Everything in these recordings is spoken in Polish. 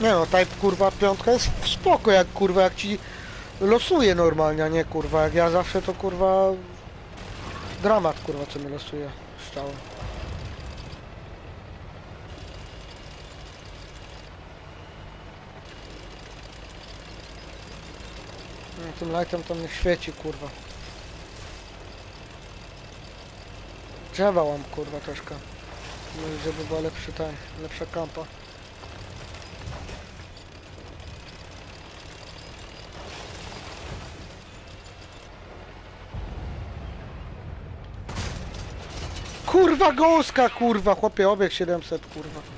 Nie no, type kurwa piątka jest spoko jak kurwa jak ci losuje normalnie, a nie kurwa jak ja zawsze to kurwa dramat kurwa co mi losuje strzałem. No, tym lightem to mnie świeci kurwa. Drzewa łam kurwa troszkę. Może żeby była lepszy ten, lepsza kampa. Kurwa gąska kurwa, chłopie obieg 700 kurwa.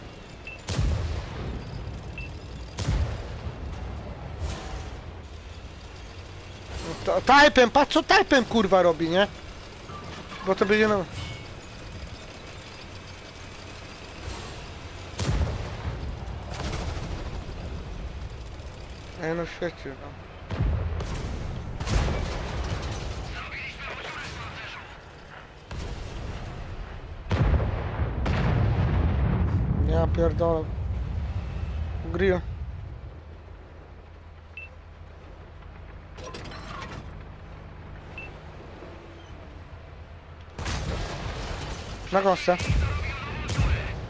Typem, patrz co typem kurwa robi, nie? Bo to będzie no... Ej no świeci no. Ja pierdolę. Grill. Na gąsce.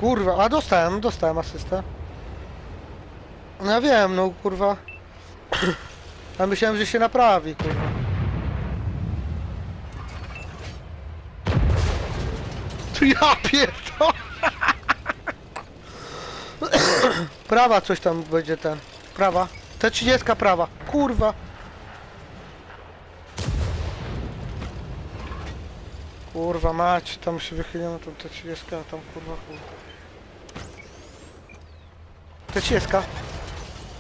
Kurwa, a dostałem, dostałem asystę. No ja wiem, no kurwa. Ja myślałem, że się naprawi, kurwa. Tu ja pierdolę. Prawa coś tam będzie ten. Prawa. Te 30 prawa. Kurwa. Kurwa mać, tam się wychyliłem, to te 30, a tam kurwa kurwa. Te 30.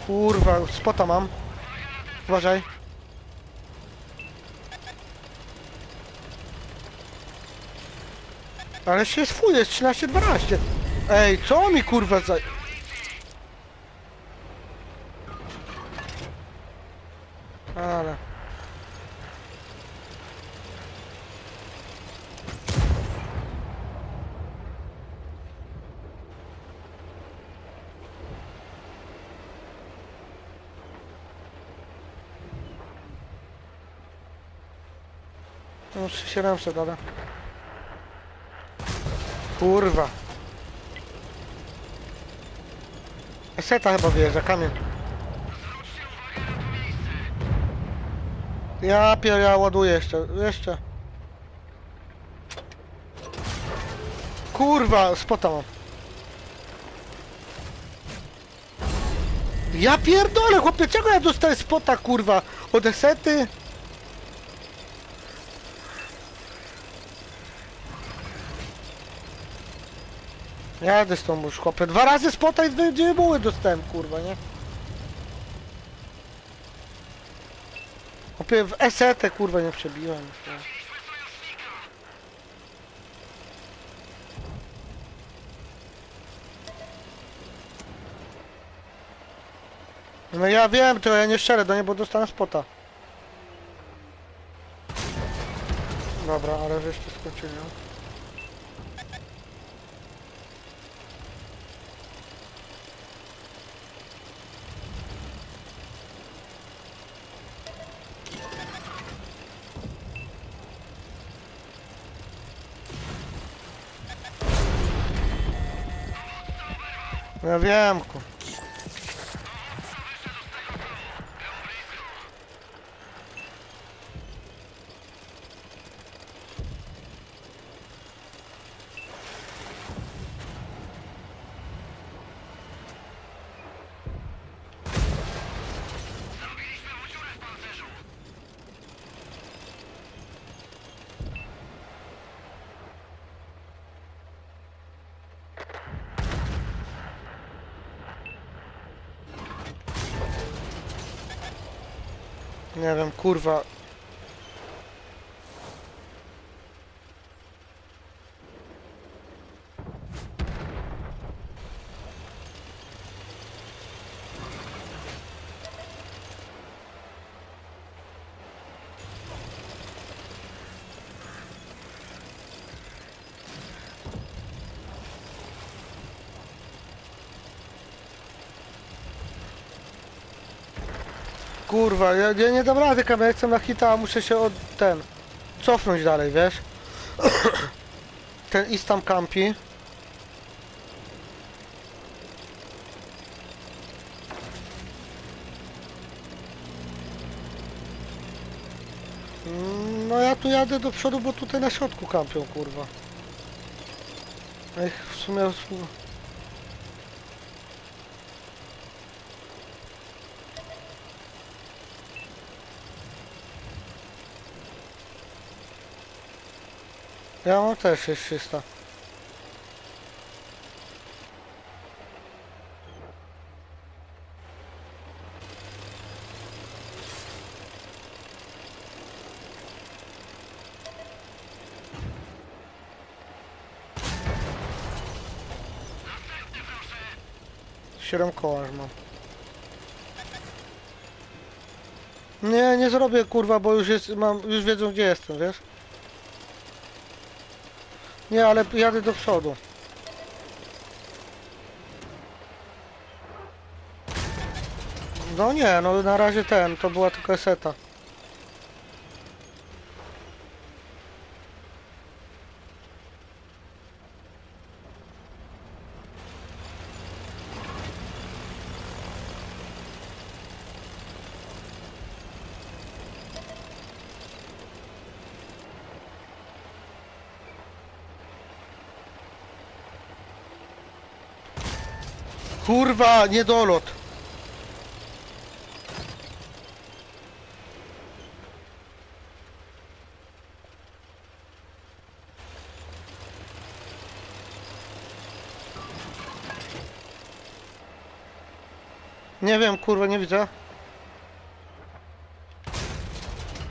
Kurwa, spota mam. Uważaj. Ale się jest 13-12. Ej, co mi kurwa za... Ale... No 700 ale... Kurwa. Seta chyba wyjeżdża, kamień. Ja pier, ja ładuję jeszcze, jeszcze. Kurwa, spota mam. Ja pierdolę, chłopie, czego ja dostaję spota, kurwa? Od esety? Jadę z tą już, chłopie. Dwa razy spota i dwie, dwie buły dostałem, kurwa, nie? Chłopie, w esetę, kurwa, nie przebiłem. No ja wiem, to ja nie szczerę do niej, bo dostałem spota. Dobra, ale jeszcze skończyli. Ja wiem, ku. Nie wiem, kurwa. Kurwa, ja, ja nie dam rady, kam, ja chcę na hita, a muszę się od ten cofnąć dalej, wiesz? ten ist tam kampi. Mm, No ja tu jadę do przodu, bo tutaj na środku kampią, kurwa. Ech, w sumie... Ja mam też 6300. Siedem koła mam. Nie, nie zrobię kurwa, bo już jest, mam, już wiedzą gdzie jestem, wiesz? Nie, ale jadę do przodu. No nie, no na razie ten, to była tylko seta. Kurwa, niedolot. Nie wiem, kurwa, nie widzę.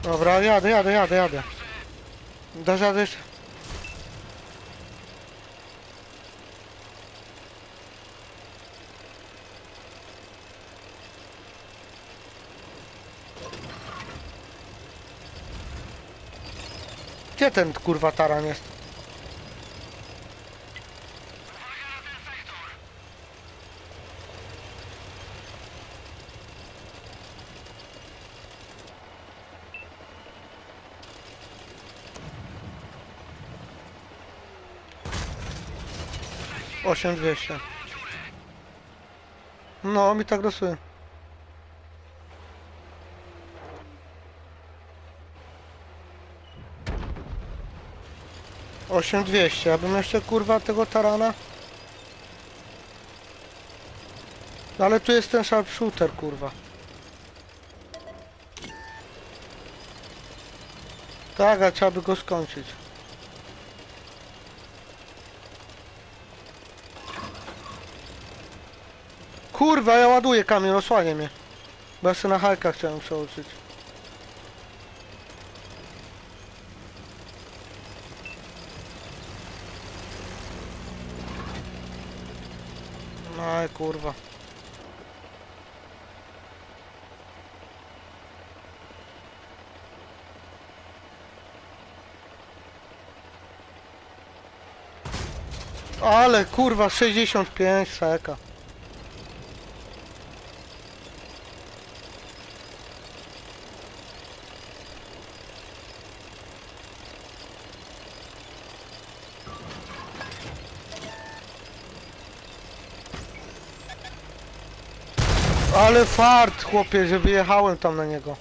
Dobra, jadę, jadę, jadę, jadę. Dasz radę jeszcze? Gdzie ten kurwa taran jest? Osiem dwieście. No, mi tak losuje. Osiem dwieście, abym jeszcze kurwa tego tarana. No ale tu jest ten sharpshooter kurwa. Tak, a trzeba by go skończyć. Kurwa, ja ładuję kamień, osłanie mnie. Bo ja sobie na hajkach chciałem przeoczyć. Aj, kurwa. Ale kurwa, 65 seka. Ale fart, chłopie, że wyjechałem tam na niego.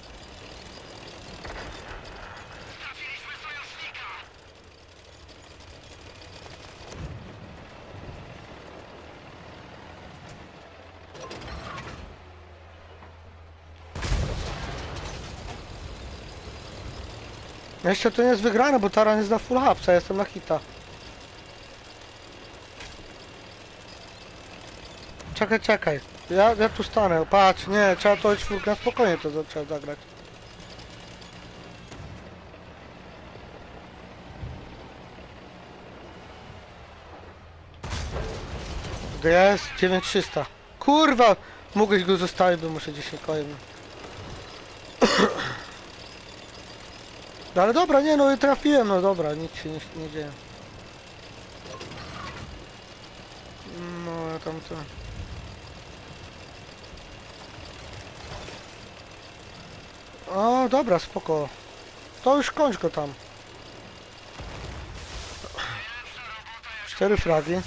Jeszcze to nie jest wygrane, bo Taran jest na full hapsa, jestem na hita. Czekaj, czekaj. Ja, ja tu stanę, patrz, nie, trzeba to czwórkę, spokojnie to trzeba zagrać. Jest, 9300. Kurwa! Mógłbyś go zostawić, bo muszę dzisiaj kojem. No ale dobra, nie no, trafiłem, no dobra, nic się nie, nie dzieje. No, ja tam to... O, dobra, spoko. To już kończ go tam. Cztery fragi.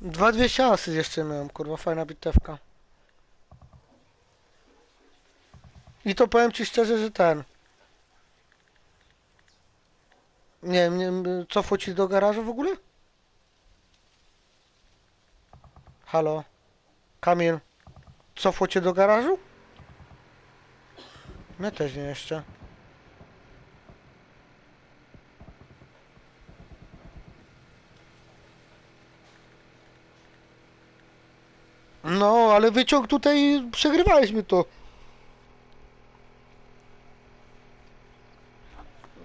Dwa dwieście asy jeszcze miałem, kurwa, fajna bitewka. I to powiem ci szczerze, że ten. Nie wiem, cofło ci do garażu w ogóle? Halo? Kamil? Cofło cię do garażu? Mnie też nie jeszcze. No, ale wyciąg tutaj przegrywaliśmy to.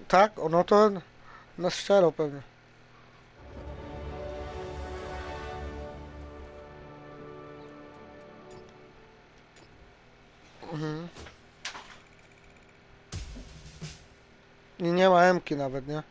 Tak? No to na szczero pewnie. Mhm. I nie ma M-ki nawet, nie?